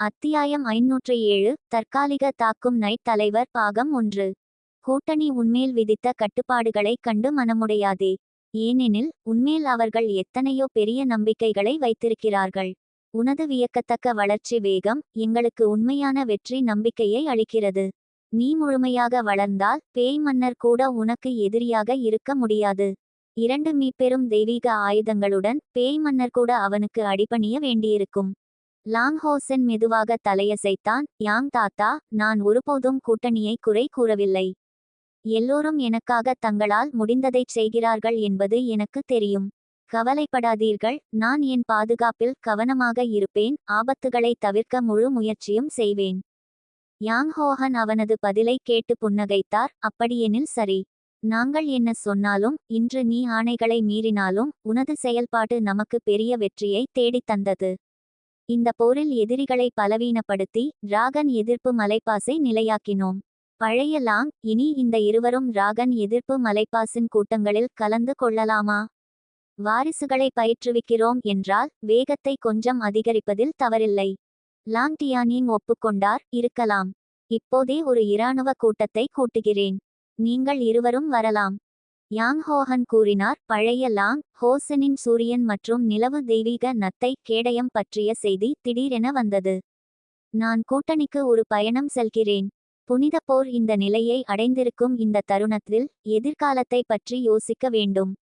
அத்தியாயம் ஐநூற்று ஏழு தற்காலிக தாக்கும் நைட் தலைவர் பாகம் ஒன்று. கூட்டணி உண்மேல் விதித்த கட்டுப்பாடுகளைக் கண்டு மனமுடையாதே. ஏனெனில் உன்மேல் அவர்கள் எத்தனையோ பெரிய நம்பிக்கைகளை வைத்திருக்கிறார்கள். உனது வியக்கத்தக்க வளர்ச்சி வேகம் எங்களுக்கு உண்மையான வெற்றி நம்பிக்கையை அளிக்கிறது. நீ முழுமையாக வளர்ந்தால் பேய் மன்னர் கூட உனக்கு எதிரியாக இருக்க முடியாது. இரண்டு மீப்பெரும் தெய்வீக ஆயுதங்களுடன் பேய் மன்னர் கூட அவனுக்கு அடிபணிய வேண்டியிருக்கும். லாங்ஹோசென் மெதுவாக தலையசைத்தான் யாங் தாத்தா நான் ஒருபோதும் கூட்டணியை குறை கூறவில்லை. எல்லோரும் எனக்காக தங்களால் முடிந்ததைச் செய்கிறார்கள் என்பது எனக்கு தெரியும். கவலைப்படாதீர்கள் நான் என் பாதுகாப்பில் கவனமாக இருப்பேன் ஆபத்துகளை தவிர்க்க முழு முயற்சியும் செய்வேன் யாங் ஹோஹன் அவனது பதிலை கேட்டு புன்னகைத்தார் அப்படியெனில் சரி. நாங்கள் என்ன சொன்னாலும் இன்று நீ ஆணைகளை மீறினாலும் உனது செயல்பாடு நமக்கு பெரிய வெற்றியை தேடித் தந்தது. இந்த போரில் எதிரிகளை பலவீனப்படுத்தி டிராகன் எதிர்ப்பு மலைப்பாசை நிலையாக்கினோம். பழைய லாங் இனி இந்த இருவரும் டிராகன் எதிர்ப்பு மலைப்பாசின் கூட்டங்களில் கலந்து கொள்ளலாமா? வாரிசுகளை பயிற்றுவிக்கிறோம் என்றால் வேகத்தை கொஞ்சம் அதிகரிப்பதில் தவறில்லை. லாங் டியானிங் ஒப்புக்கொண்டார் இருக்கலாம். இப்போதே ஒரு இராணுவ கூட்டத்தை கூட்டுகிறேன். நீங்கள் இருவரும் வரலாம். யாங் ஹோஹன் கூறினார் பழைய லாங் ஹோசனின் சூரியன் மற்றும் நிலவு தெய்வீக நத்தை கேடயம் பற்றிய செய்தி திடீரென வந்தது. நான் கூட்டணிக்கு ஒரு பயணம் செல்கிறேன். புனித போர் இந்த நிலையை அடைந்திருக்கும் இந்த தருணத்தில் எதிர்காலத்தை பற்றி யோசிக்க வேண்டும்.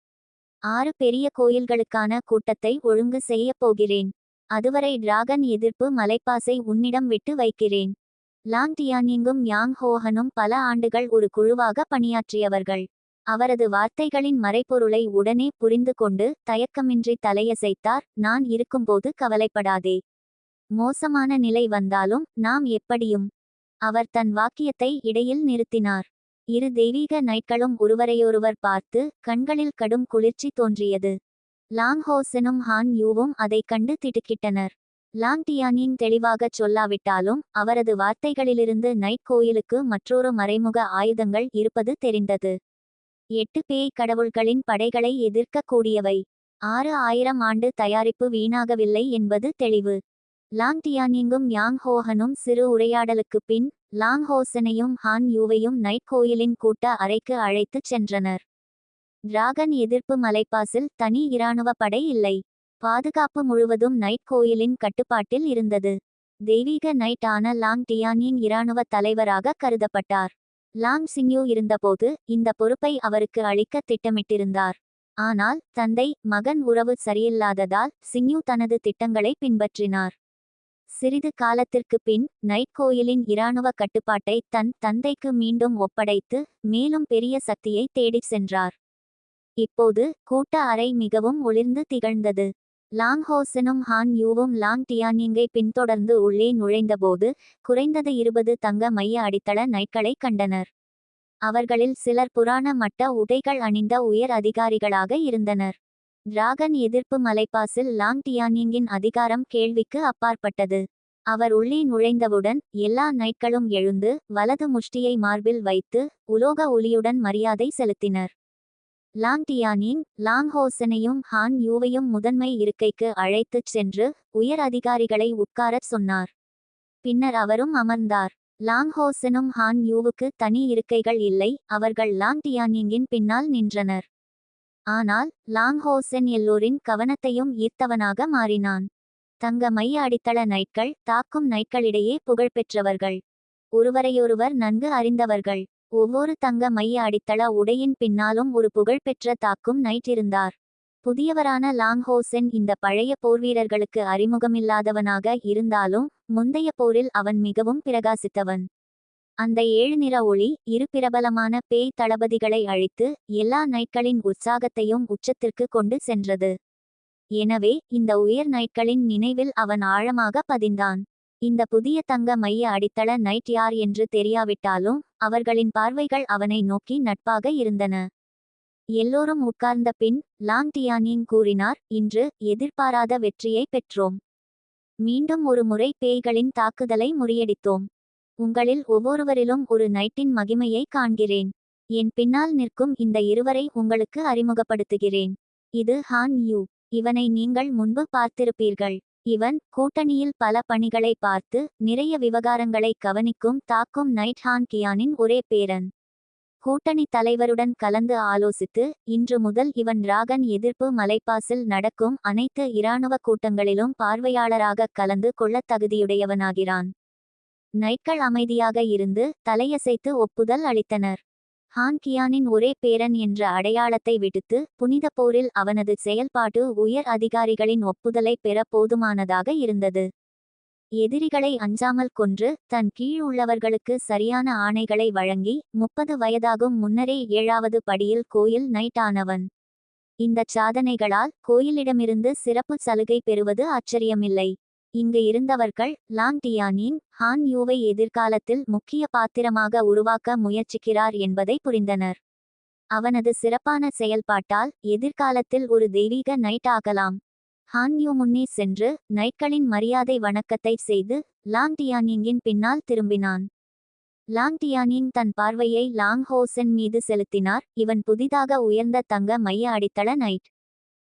ஆறு பெரிய கோயில்களுக்கான கூட்டத்தை ஒழுங்கு செய்யப் போகிறேன். அதுவரை டிராகன் எதிர்ப்பு மலைப்பாசை உன்னிடம் விட்டு வைக்கிறேன். லாங் டியானிங்கும் யாங் ஹோஹனும் பல ஆண்டுகள் ஒரு குழுவாக பணியாற்றியவர்கள். அவரது வார்த்தைகளின் மறைப்பொருளை உடனே புரிந்து கொண்டு தயக்கமின்றி தலையசைத்தார் நான் இருக்கும்போது கவலைப்படாதே. மோசமான நிலை வந்தாலும் நாம் எப்படியும் அவர் தன் வாக்கியத்தை இடையில் நிறுத்தினார். இரு தெய்வீக நைட்களும் ஒருவரையொருவர் பார்த்து கண்களில் கடும் குளிர்ச்சி தோன்றியது. லாங்ஹோசனும் ஹான் யூவும் அதைக் கண்டு திடுக்கிட்டனர். லாங் டியானிங் தெளிவாகச் சொல்லாவிட்டாலும் அவரது வார்த்தைகளிலிருந்து நைட் கோயிலுக்கு மற்றொரு மறைமுக ஆயுதங்கள் இருப்பது தெரிந்தது. எட்டு பேய் கடவுள்களின் படைகளை எதிர்க்கக்கூடியவை ஆறு ஆயிரம் ஆண்டு தயாரிப்பு வீணாகவில்லை என்பது தெளிவு. லாங் டியானிங்கும் யாங் ஹோஹனும் சிறு உரையாடலுக்குப் பின் லாங் ஹோசனையும் ஹான் யூவையும் நைட் கோயிலின் கூட்ட அறைக்கு அழைத்துச் சென்றனர். டிராகன் எதிர்ப்பு மலைப்பாசில் தனி இராணுவ படை இல்லை. பாதுகாப்பு முழுவதும் நைட் கோயிலின் கட்டுப்பாட்டில் இருந்தது. தெய்வீக நைட் ஆன லாங் டியானியின் இராணுவ தலைவராக கருதப்பட்டார். லாங் சிங்யூ இருந்தபோது இந்த பொறுப்பை அவருக்கு அளிக்க திட்டமிட்டிருந்தார். ஆனால் தந்தை மகன் உறவு சரியில்லாததால் சிங்யூ தனது திட்டங்களை பின்பற்றினார். சிறிது காலத்திற்கு பின் நைட் கோயிலின் இராணுவ கட்டுப்பாட்டை தன் தந்தைக்கு மீண்டும் ஒப்படைத்து மேலும் பெரிய சக்தியை தேடிச் சென்றார். இப்போது கூட்ட அறை மிகவும் ஒளிர்ந்து திகழ்ந்தது. லாங் ஹோசனும் ஹான் யூவும் லாங் டியானிங்கை பின்தொடர்ந்து உள்ளே நுழைந்தபோது குறைந்தது இருபது தங்க மைய அடித்தள நைட்களை கண்டனர். அவர்களில் சிலர் புராண மட்ட உடைகள் அணிந்த உயர் அதிகாரிகளாக இருந்தனர். டிராகன் எதிர்ப்பு மலைப்பாசில் லாங் டியானிங்கின் அதிகாரம் கேள்விக்கு அப்பாற்பட்டது. அவர் உள்ளே நுழைந்தவுடன் எல்லா நைட்களும் எழுந்து வலது முஷ்டியை மார்பில் வைத்து உலோக ஒலியுடன் மரியாதை செலுத்தினர். லாங் டியானின் லாங் ஹோசனையும் ஹான் யூவையும் முதன்மை இருக்கைக்கு அழைத்துச் சென்று உயர் அதிகாரிகளை உட்காரச் சொன்னார். பின்னர் அவரும் அமர்ந்தார். லாங் ஹோசனும் ஹான் யூவுக்கு தனி இருக்கைகள் இல்லை அவர்கள் லாங் டியானிங்கின் பின்னால் நின்றனர். ஆனால் லாங் ஹோசன் எல்லோரின் கவனத்தையும் ஈர்த்தவனாக மாறினான். தங்க மைய அடித்தள நைட்கள் தாக்கும் நைட்களிடையே புகழ்பெற்றவர்கள் ஒருவரையொருவர் நன்கு அறிந்தவர்கள். ஒவ்வொரு தங்க மைய அடித்தள உடையின் பின்னாலும் ஒரு புகழ்பெற்ற தாக்கும் நைட் இருந்தார். புதியவரான லாங்ஹோசென் இந்த பழைய போர்வீரர்களுக்கு அறிமுகமில்லாதவனாக இருந்தாலும் முந்தைய போரில் அவன் மிகவும் பிரகாசித்தவன். அந்த ஏழு நிற ஒளி இரு பிரபலமான பேய் தளபதிகளை அழித்து எல்லா நைட்களின் உற்சாகத்தையும் உச்சத்திற்கு கொண்டு சென்றது. எனவே இந்த உயர் நைட்களின் நினைவில் அவன் ஆழமாக பதிந்தான். இந்த புதிய தங்க மைய அடித்தள நைட் யார் என்று தெரியாவிட்டாலும் அவர்களின் பார்வைகள் அவனை நோக்கி நட்பாக இருந்தன. எல்லோரும் உட்கார்ந்த பின் லாங் டியானிங் கூறினார் இன்று எதிர்பாராத வெற்றியை பெற்றோம். மீண்டும் ஒரு முறை பேய்களின் தாக்குதலை முறியடித்தோம். உங்களில் ஒவ்வொருவரிலும் ஒரு நைட்டின் மகிமையை காண்கிறேன். என் பின்னால் நிற்கும் இந்த இருவரை உங்களுக்கு அறிமுகப்படுத்துகிறேன். இது ஹான் யூ. இவனை நீங்கள் முன்பு பார்த்திருப்பீர்கள். இவன் கூட்டணியில் பல பணிகளை பார்த்து நிறைய விவகாரங்களை கவனிக்கும் தாக்கும் நைட்ஹான் கியானின் ஒரே பேரன். கூட்டணி தலைவருடன் கலந்து ஆலோசித்து இன்று முதல் இவன் ராகன் எதிர்ப்பு மலைப்பாசில் நடக்கும் அனைத்து இராணுவ கூட்டங்களிலும் பார்வையாளராக கலந்து கொள்ளத் தகுதியுடையவனாகிறான். நைட்கள் அமைதியாக இருந்து தலையசைத்து ஒப்புதல் அளித்தனர். ஹான் கியானின் ஒரே பேரன் என்ற அடையாளத்தை விடுத்து புனித போரில் அவனது செயல்பாடு உயர் அதிகாரிகளின் ஒப்புதலை பெற போதுமானதாக இருந்தது. எதிரிகளை அஞ்சாமல் கொன்று தன் கீழ் உள்ளவர்களுக்கு சரியான ஆணைகளை வழங்கி முப்பது வயதாகும் முன்னரே ஏழாவது படியில் கோயில் நைட் ஆனவன். இந்தச் சாதனைகளால் கோயிலிடமிருந்து சிறப்பு சலுகை பெறுவது ஆச்சரியமில்லை. இங்கு இருந்தவர்கள் லாங் டியானின் ஹான் யூவை எதிர்காலத்தில் முக்கிய பாத்திரமாக உருவாக்க முயற்சிக்கிறார் என்பதை புரிந்தனர். அவனது சிறப்பான செயல்பாட்டால் எதிர்காலத்தில் ஒரு தெய்வீக நைட் ஆகலாம். ஹான் யூ முன்னே சென்று நைட்களின் மரியாதை வணக்கத்தை செய்து லாங் டியானிங்கின் பின்னால் திரும்பினான். லாங் டியானிங் தன் பார்வையை லாங் ஹோசென் மீது செலுத்தினார். இவன் புதிதாக உயர்ந்த தங்க மைய அடித்தள நைட்.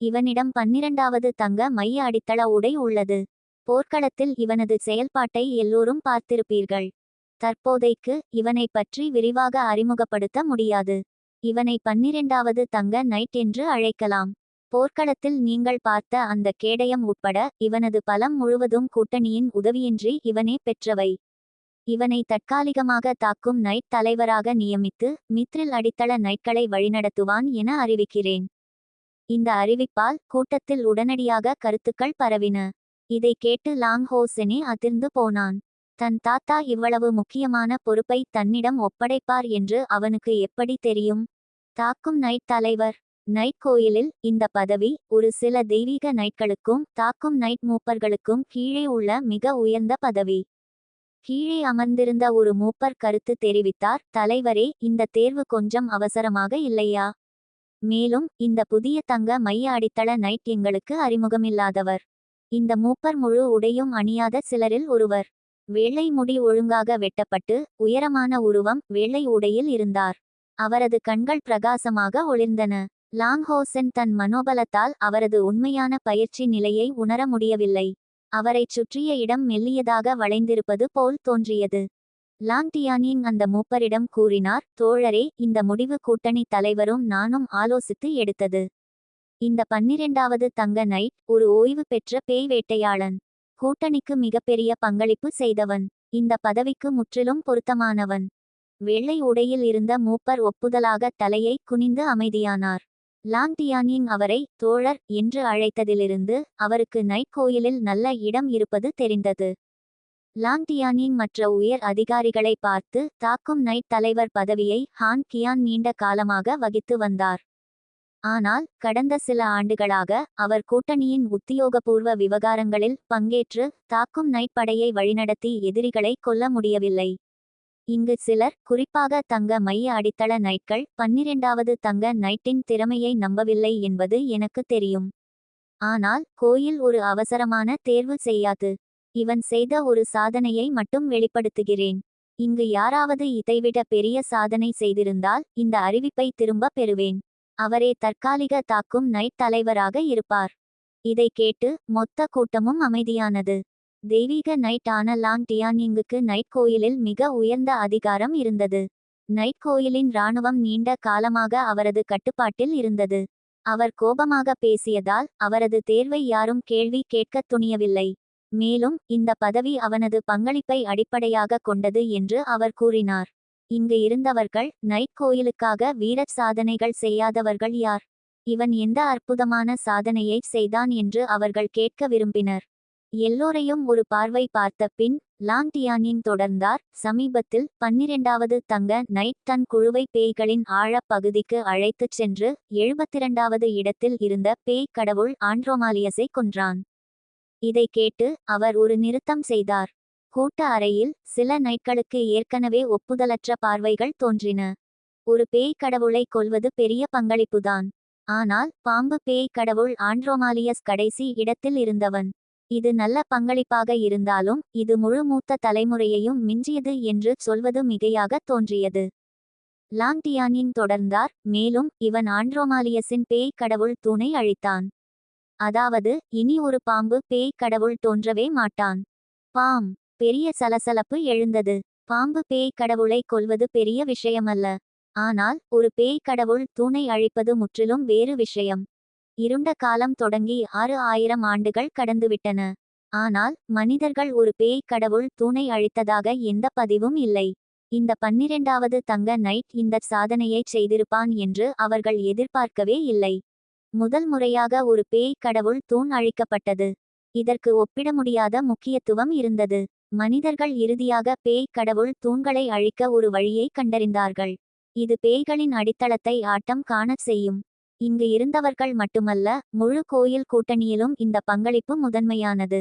இவனிடம் பன்னிரண்டாவது தங்க மைய அடித்தள உடை உள்ளது. போர்க்களத்தில் இவனது செயல்பாட்டை எல்லோரும் பார்த்திருப்பீர்கள். தற்போதைக்கு இவனை பற்றி விரிவாக அறிமுகப்படுத்த முடியாது. இவனை பன்னிரெண்டாவது தங்க நைட் என்று அழைக்கலாம். போர்க்களத்தில் நீங்கள் பார்த்த அந்த கேடயம் உட்பட இவனது பலம் முழுவதும் கூட்டணியின் உதவியின்றி இவனே பெற்றவை. இவனை தற்காலிகமாக தாக்கும் நைட் தலைவராக நியமித்து மித்ரில் அடித்தள நைட்களை வழிநடத்துவான் என அறிவிக்கிறேன். இந்த அறிவிப்பால் கூட்டத்தில் உடனடியாக கருத்துக்கள் பரவின. இதை கேட்டு லாங் ஹோசெனே அதிர்ந்து போனான். தன் தாத்தா இவ்வளவு முக்கியமான பொறுப்பை தன்னிடம் ஒப்படைப்பார் என்று அவனுக்கு எப்படி தெரியும்? தாக்கும் நைட் தலைவர். நைட் கோயிலில் இந்த பதவி ஒரு சில தெய்வீக நைட்களுக்கும் தாக்கும் நைட் மூப்பர்களுக்கும் கீழே உள்ள மிக உயர்ந்த பதவி. கீழே அமர்ந்திருந்த ஒரு மூப்பர் கருத்து தெரிவித்தார் தலைவரே இந்த தேர்வு கொஞ்சம் அவசரமாக இல்லையா? மேலும் இந்த புதிய தங்க மைய அடித்தள நைட் எங்களுக்கு அறிமுகமில்லாதவர். இந்த மூப்பர் முழு உடையும் அணியாத சிலரில் ஒருவர். வெள்ளை முடி ஒழுங்காக வெட்டப்பட்டு உயரமான உருவம் வெள்ளை உடையில் இருந்தார். அவரது கண்கள் பிரகாசமாக ஒளிர்ந்தன. லாங்ஹோசன் தன் மனோபலத்தால் அவரது உண்மையான பயிற்சி நிலையை உணர முடியவில்லை. அவரைச் சுற்றிய இடம் மெல்லியதாக வளைந்திருப்பது போல் தோன்றியது. லாங்டியானிங் அந்த மூப்பரிடம் கூறினார் தோழரே இந்த முடிவு கூட்டணி தலைவரும் நானும் ஆலோசித்து எடுத்தது. இந்த பன்னிரெண்டாவது தங்க நைட் ஒரு ஓய்வு பெற்ற பேய் வேட்டையாளன். கூட்டணிக்கு மிகப்பெரிய பங்களிப்பு செய்தவன். இந்த பதவிக்கு முற்றிலும் பொருத்தமானவன். வெள்ளை உடையில் இருந்த மூப்பர் ஒப்புதலாக தலையை குனிந்து அமைதியானார். லாங் தியானிங் அவரை தோழர் என்று அழைத்ததிலிருந்து அவருக்கு நைட் கோயிலில் நல்ல இடம் இருப்பது தெரிந்தது. லாங் டியானிங் மற்ற உயர் அதிகாரிகளை பார்த்து தாக்கும் நைட் தலைவர் பதவியை ஹான் கியான் நீண்ட காலமாக வகித்து வந்தார். ஆனால் கடந்த சில ஆண்டுகளாக அவர் கூட்டணியின் உத்தியோகபூர்வ விவகாரங்களில் பங்கேற்று தாக்கும் நைட் படையை வழிநடத்தி எதிரிகளை கொல்ல முடியவில்லை. இங்கு சிலர் குறிப்பாக தங்க மைய அடித்தள நைட்கள் பன்னிரெண்டாவது தங்க நைட்டின் திறமையை நம்பவில்லை என்பது எனக்கு தெரியும். ஆனால் கோயில் ஒரு அவசரமான தேர்வு செய்யாது. இவன் செய்த ஒரு சாதனையை மட்டும் வெளிப்படுத்துகிறேன். இங்கு யாராவது இதைவிட பெரிய சாதனை செய்திருந்தால் இந்த அறிவிப்பை திரும்ப பெறுவேன். அவரே தற்காலிக தாக்கும் நைட் தலைவராக இருப்பார். இதை கேட்டு மொத்த கூட்டமும் அமைதியானது. தெய்வீக நைட் ஆன லாங் டியானிங்குக்கு நைட் கோயிலில் மிக உயர்ந்த அதிகாரம் இருந்தது. நைட் கோயிலின் இராணுவம் நீண்ட காலமாக அவரது கட்டுப்பாட்டில் இருந்தது. அவர் கோபமாக பேசியதால் அவரது தேர்வை யாரும் கேள்வி கேட்கத் துணியவில்லை. மேலும் இந்த பதவி அவனது பங்களிப்பை அடிப்படையாக கொண்டது என்று அவர் கூறினார். இங்கு இருந்தவர்கள் நைட் கோயிலுக்காக வீரச் சாதனைகள் செய்யாதவர்கள் யார்? இவன் எந்த அற்புதமான சாதனையை செய்தான் என்று அவர்கள் கேட்க விரும்பினர். எல்லோரையும் ஒரு பார்வை பார்த்த பின் லாங் டியானின் தொடர்ந்தார். சமீபத்தில் பன்னிரெண்டாவது தங்க நைட் தன் குழுவை பேய்களின் ஆழப் பகுதிக்கு அழைத்துச் சென்று எழுபத்திரண்டாவது இடத்தில் இருந்த பேய் கடவுள் ஆண்ட்ரோமாலியஸை கொன்றான். இதை கேட்டு அவர் ஒரு நிறுத்தம் செய்தார். கூட்ட அறையில் சில நைட்களுக்கு ஏற்கனவே ஒப்புதலற்ற பார்வைகள் தோன்றின. ஒரு பேய் கடவுளை கொல்வது பெரிய பங்களிப்புதான். ஆனால் பாம்பு பேய் கடவுள் ஆண்ட்ரோமாலியஸ் கடைசி இடத்தில் இருந்தவன். இது நல்ல பங்களிப்பாக இருந்தாலும் இது முழு மூத்த தலைமுறையையும் மிஞ்சியது என்று சொல்வது மிகையாக தோன்றியது. லாங்டியானின் தொடர்ந்தார் மேலும் இவன் ஆண்ட்ரோமாலியஸின் பேய் கடவுள் தூணை அழித்தான். அதாவது இனி ஒரு பாம்பு பேய் கடவுள் தோன்றவே மாட்டான். பாம். பெரிய சலசலப்பு எழுந்தது. பாம்பு பேய் கடவுளை கொல்வது பெரிய விஷயமல்ல. ஆனால் ஒரு பேய் கடவுள் தூணை அழிப்பது முற்றிலும் வேறு விஷயம். இருண்ட காலம் தொடங்கி ஆறு ஆயிரம் ஆண்டுகள் கடந்துவிட்டன. ஆனால் மனிதர்கள் ஒரு பேய் கடவுள் தூணை அழித்ததாக எந்த பதிவும் இல்லை. இந்த பன்னிரெண்டாவது தங்க நைட் இந்த சாதனையை செய்திருப்பான் என்று அவர்கள் எதிர்பார்க்கவே இல்லை. முதல் முறையாக ஒரு பேய் கடவுள் தூண் அழிக்கப்பட்டது. இதற்கு ஒப்பிட முடியாத முக்கியத்துவம் இருந்தது. மனிதர்கள் இறுதியாக பேய் கடவுள் தூண்களை அழிக்க ஒரு வழியை கண்டறிந்தார்கள். இது பேய்களின் அடித்தளத்தை ஆட்டம் காணச் செய்யும். இங்கு இருந்தவர்கள் மட்டுமல்ல முழு கோயில் கூட்டணியிலும் இந்த பங்களிப்பு முதன்மையானது.